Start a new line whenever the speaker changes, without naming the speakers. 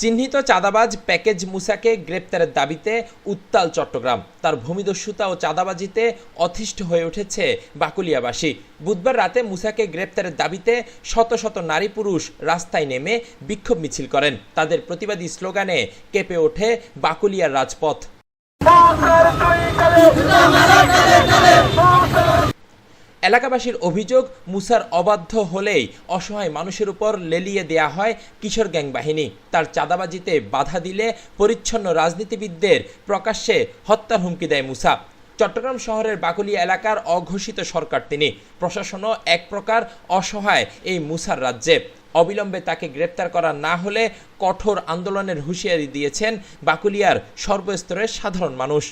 চিহ্নিত চাঁদাবাজ প্যাকেজ মুসাকে গ্রেপ্তারের দাবিতে উত্তাল চট্টগ্রাম। তার ভূমিদস্যুতা ও চাঁদাবাজিতে অতিষ্ঠ হয়ে উঠেছে বাকুলিয়াবাসী। বুধবার রাতে মুসাকে গ্রেপ্তারের দাবিতে শত শত নারী পুরুষ রাস্তায় নেমে বিক্ষোভ মিছিল করেন। তাদের প্রতিবাদী স্লোগানে কেঁপে ওঠে বাকুলিয়ার রাজপথ। এলাকাবাসীর অভিযোগ, মুসার অবাধ্য হলেই অসহায় মানুষের উপর লেলিয়ে দেয়া হয় কিশোর গ্যাং বাহিনী তার চাঁদাবাজিতে বাধা দিলে পরিচ্ছন্ন রাজনীতিবিদদের প্রকাশ্যে হত্যার হুমকি দেয় মুসা। চট্টগ্রাম শহরের বাকুলিয়া এলাকার অঘোষিত সরকার তিনি। প্রশাসনও এক প্রকার অসহায় এই মুসার রাজ্যে। অবিলম্বে তাকে গ্রেপ্তার করা না হলে কঠোর আন্দোলনের হুঁশিয়ারি দিয়েছেন বাকুলিয়ার সর্বস্তরের সাধারণ মানুষ।